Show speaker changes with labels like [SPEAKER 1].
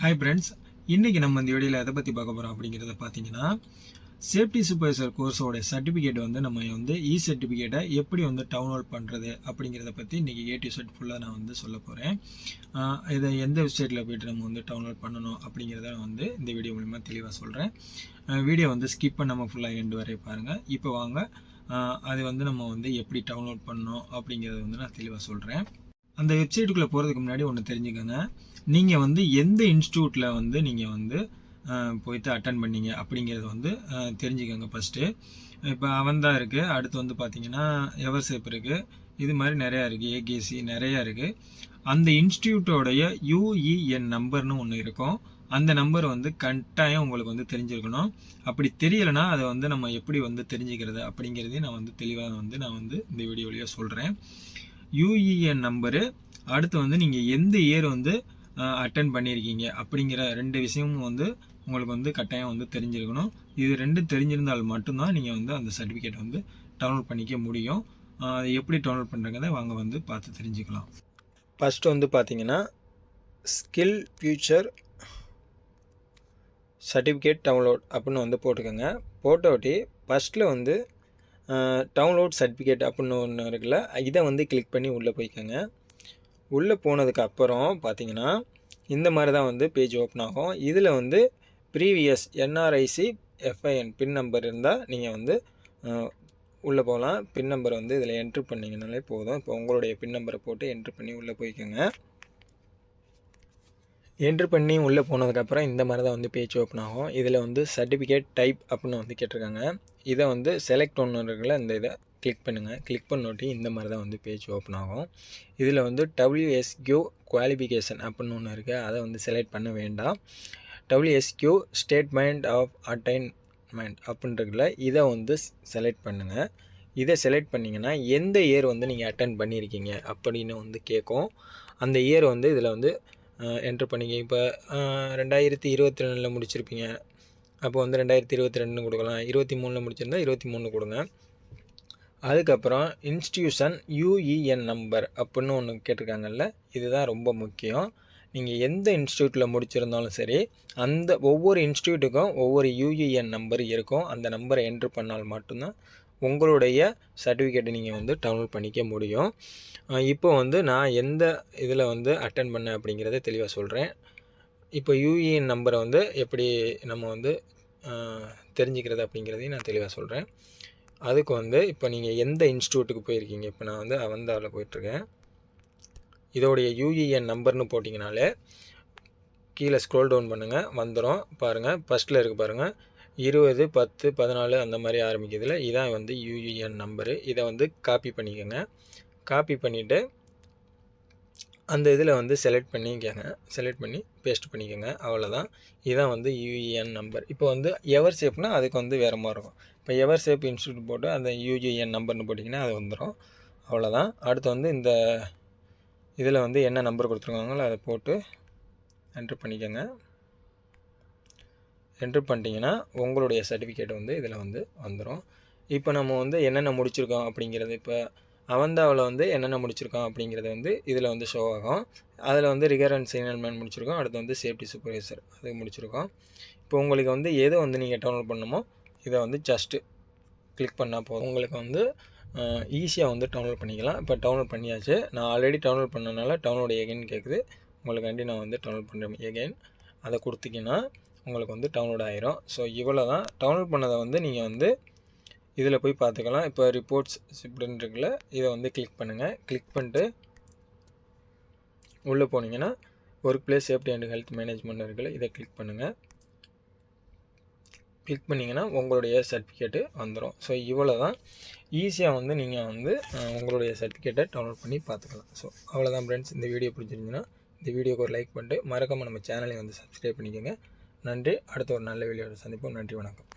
[SPEAKER 1] Hi friends இன்றைக்கி நம்ம இந்த வீடியோவில் எதை பற்றி பார்க்க போகிறோம் அப்படிங்கிறத பார்த்தீங்கன்னா சேஃப்டி சூப்பர்வைசர் கோர்ஸோட சர்டிஃபிகேட் வந்து நம்ம வந்து இ சர்டிஃபிகேட்டை எப்படி வந்து டவுன்லோட் பண்ணுறது அப்படிங்கிறத பற்றி இன்றைக்கி ஏ டு செட் ஃபுல்லாக நான் வந்து சொல்ல போகிறேன் இதை எந்த வெப்சைட்டில் போய்ட்டு நம்ம வந்து டவுன்லோட் பண்ணணும் அப்படிங்கிறத நான் வந்து இந்த வீடியோ மூலிமா தெளிவாக சொல்கிறேன் வீடியோ வந்து ஸ்கிப் பண்ணாமல் ஃபுல்லாக எண்டு வரை பாருங்கள் இப்போ வாங்க. அது வந்து நம்ம வந்து எப்படி டவுன்லோட் பண்ணணும் அப்படிங்கிறத வந்து நான் தெளிவாக சொல்கிறேன் அந்த வெப்சைட்டுக்குள்ளே போகிறதுக்கு முன்னாடி ஒன்று தெரிஞ்சுக்கோங்க. நீங்கள் வந்து எந்த இன்ஸ்டியூட்டில் வந்து நீங்கள் வந்து போயிட்டு அட்டன் பண்ணீங்க அப்படிங்கிறத வந்து தெரிஞ்சுக்கோங்க ஃபஸ்ட்டு இப்போ அவன்தான் இருக்குது அடுத்து வந்து பார்த்தீங்கன்னா எவர்சேப் இருக்குது இது மாதிரி நிறையா இருக்குது ஏகேசி நிறையா இருக்குது அந்த இன்ஸ்டியூட்டோடைய யூஇஎன் நம்பர்னு ஒன்று இருக்கும். அந்த நம்பர் வந்து கட்டாயம் உங்களுக்கு வந்து தெரிஞ்சிருக்கணும். அப்படி தெரியலைன்னா அதை வந்து நம்ம எப்படி வந்து தெரிஞ்சுக்கிறது அப்படிங்கிறதையும் நான் வந்து தெளிவாக வந்து நான் வந்து இந்த வீடியோலேயே சொல்கிறேன் யூஇஎன் நம்பரு அடுத்து வந்து நீங்கள் எந்த இயர் வந்து அட்டன் பண்ணியிருக்கீங்க அப்படிங்கிற ரெண்டு விஷயமும் வந்து உங்களுக்கு வந்து கட்டாயம் வந்து தெரிஞ்சிருக்கணும். இது ரெண்டு தெரிஞ்சிருந்தால் மட்டும்தான் நீங்கள் வந்து அந்த சர்டிஃபிகேட் வந்து டவுன்லோட் பண்ணிக்க முடியும். அதை எப்படி டவுன்லோட் பண்ணுறங்கிறத வாங்க வந்து பார்த்து தெரிஞ்சுக்கலாம். ஃபஸ்ட்டு வந்து பார்த்தீங்கன்னா ஸ்கில் ஃபியூச்சர் சர்டிஃபிகேட் டவுன்லோட் அப்படின்னு வந்து போட்டுக்கோங்க. போட்டோட்டி ஃபஸ்ட்டில் வந்து டவுன்லோட் சர்டிஃபிகேட் அப்படின்னு ஒன்று இருக்குல்ல இதை வந்து கிளிக் பண்ணி உள்ளே போய்க்கோங்க. உள்ளே போனதுக்கு அப்புறம் பார்த்தீங்கன்னா இந்த மாதிரி தான் வந்து பேஜ் ஓப்பன் ஆகும். இதில் வந்து previous NRIC FIN pin number இருந்தால் நீங்கள் வந்து உள்ளே போகலாம். பின் நம்பர் வந்து இதில் என்ட்ரு பண்ணிங்கனாலே போதும். இப்போ உங்களுடைய பின் நம்பரை போட்டு என்ட்ரு பண்ணி உள்ளே போய்க்கோங்க. என்ட்ரு பண்ணி உள்ளே போனதுக்கப்புறம் இந்த மாதிரி தான் வந்து பேஜ் ஓப்பன் ஆகும். இதில் வந்து சர்டிஃபிகேட் டைப் அப்படின்னு வந்து கேட்டிருக்காங்க. இதை வந்து செலக்ட் ஒன்று இருக்குல்ல இந்த இதை கிளிக் பண்ணுங்கள் கிளிக் பண்ணோட்டி இந்த மாதிரி தான் வந்து பேஜ் ஓப்பன் ஆகும். இதில் வந்து டபிள்யூஎஸ்கியூ குவாலிஃபிகேஷன் அப்படின்னு ஒன்று இருக்குது அதை வந்து செலக்ட் பண்ண வேண்டாம். டபிள்யூஎஸ்கியூ ஸ்டேட்மெண்ட் ஆஃப் அட்டைன்மெண்ட் அப்படின்றதுல இதை வந்து செலக்ட் பண்ணுங்கள் இதை செலக்ட் பண்ணிங்கன்னா எந்த இயர் வந்து நீங்கள் அட்டன் பண்ணியிருக்கீங்க அப்படின்னு வந்து கேட்கும். அந்த இயர் வந்து இதில் வந்து என்ட்ரு பண்ணிங்க. இப்போ ரெண்டாயிரத்தி இருபத்தி ரெண்டில் முடிச்சிருப்பீங்க. அப்போ வந்து ரெண்டாயிரத்தி இருபத்தி ரெண்டுன்னு கொடுக்கலாம். இருபத்தி மூணில் முடிச்சிருந்தா இருபத்தி மூணு கொடுங்க. அதுக்கப்புறம் இன்ஸ்டியூஷன் யூஇஎன் நம்பர் அப்படின்னு ஒன்று கேட்டிருக்காங்கல்ல இதுதான் ரொம்ப முக்கியம். நீங்கள் எந்த இன்ஸ்டியூட்டில் முடிச்சிருந்தாலும் சரி அந்த ஒவ்வொரு இன்ஸ்டியூட்டுக்கும் ஒவ்வொரு யூஇஎன் நம்பர் இருக்கும். அந்த நம்பரை என்ட்ரு பண்ணால் மட்டும்தான் உங்களுடைய சர்டிஃபிகேட்டை நீங்கள் வந்து டவுன்லோட் பண்ணிக்க முடியும். இப்போ வந்து நான் எந்த இதில் வந்து அட்டன் பண்ணேன் அப்படிங்கிறத தெளிவாக சொல்கிறேன் இப்போ யூஇஎன் நம்பரை வந்து எப்படி நம்ம வந்து தெரிஞ்சுக்கிறது அப்படிங்கிறதையும் நான் தெளிவாக சொல்கிறேன் அதுக்கு வந்து இப்போ நீங்கள் எந்த இன்ஸ்டியூட்டுக்கு போயிருக்கீங்க? இப்போ நான் வந்து அவந்தாவில் போயிட்டுருக்கேன். இதோடைய யூஇஎன் நம்பர்னு போட்டிங்கனாலே கீழே ஸ்க்ரோல் டவுன் பண்ணுங்கள் வந்துடும் பாருங்கள் ஃபஸ்ட்டில் இருக்குது பாருங்கள் இருபது பத்து பதினாலு அந்த மாதிரி ஆரம்பிக்கிறதுல இதான் வந்து யூயூஎன் நம்பரு இதை வந்து காப்பி பண்ணிக்கோங்க. காப்பி பண்ணிவிட்டு அந்த இதில் வந்து செலக்ட் பண்ணிக்கோங்க. செலக்ட் பண்ணி பேஸ்ட் பண்ணிக்கோங்க. அவ்வளோதான் இதான் வந்து யூஇஎன் நம்பர் இப்போ வந்து எவர் சேஃப்னா அதுக்கு வந்து வேறு மாதிரி இருக்கும். இப்போ எவர் சேஃப் இன்ஸ்டியூட் போட்டு அந்த யூஜிஎன் நம்பர்னு போட்டிங்கன்னா அது வந்துடும் அவ்வளோதான் அடுத்து வந்து இந்த இதில் வந்து என்ன நம்பர் கொடுத்துருக்காங்களோ அதை போட்டு என்ட்ரு பண்ணிக்கோங்க. என்ட்ரு பண்ணிட்டீங்கன்னா உங்களுடைய சர்டிஃபிகேட் வந்து இதில் வந்து வந்துடும் இப்போ நம்ம வந்து என்னென்ன முடிச்சிருக்கோம் அப்படிங்கிறது இப்போ அவந்தாவில் வந்து என்னென்ன முடிச்சிருக்கோம் அப்படிங்கிறது வந்து இதில் வந்து ஷோ ஆகும். அதில் வந்து ரிகரன்ஸ் அண்ட் முடிச்சிருக்கோம். அடுத்து வந்து சேஃப்டி சூப்பர்வைசர் அது முடிச்சிருக்கோம். இப்போ உங்களுக்கு வந்து எது வந்து நீங்கள் டவுன்லோட் பண்ணணுமோ இதை வந்து ஜஸ்ட்டு கிளிக் பண்ணால் போதும். உங்களுக்கு வந்து ஈஸியாக வந்து டவுன்லோட் பண்ணிக்கலாம். இப்போ டவுன்லோட் பண்ணியாச்சு. நான் ஆல்ரெடி டவுன்லோட் பண்ணனால டவுன்லோட் எகைன் கேட்குது உங்களுக்காண்டி நான் வந்து டவுன்லோட் பண்ணுறேன் எகைன் அதை கொடுத்தீங்கன்னா உங்களுக்கு வந்து டவுன்லோட் ஆகிரும் ஸோ இவ்வளோ தான் டவுன்லோட் பண்ணதை வந்து நீங்கள் வந்து இதில் போய் பார்த்துக்கலாம். இப்போ ரிப்போர்ட்ஸ் இப்படின்னு இருக்குல்ல இதை வந்து கிளிக் பண்ணுங்கள் கிளிக் பண்ணிட்டு உள்ளே போனீங்கன்னா work place safety and health management இருக்குல்ல இதை கிளிக் பண்ணுங்கள் கிளிக் பண்ணிங்கன்னா உங்களுடைய சர்டிஃபிகேட்டு வந்துடும் ஸோ இவ்வளோ தான் ஈஸியாக வந்து நீங்கள் வந்து உங்களுடைய சர்டிஃபிகேட்டை டவுன்லோட் பண்ணி பார்த்துக்கலாம். ஸோ அவ்வளோதான் ஃப்ரெண்ட்ஸ் இந்த வீடியோ பிடிச்சிருந்துச்சுன்னா இந்த வீடியோக்கு ஒரு லைக் பண்ணிட்டு மறக்காமல் நம்ம சேனலை வந்து சப்ஸ்கிரைப் பண்ணிக்கோங்க. நன்றி. அடுத்த ஒரு நல்ல வீடியோவில் சந்திப்போம். நன்றி வணக்கம்.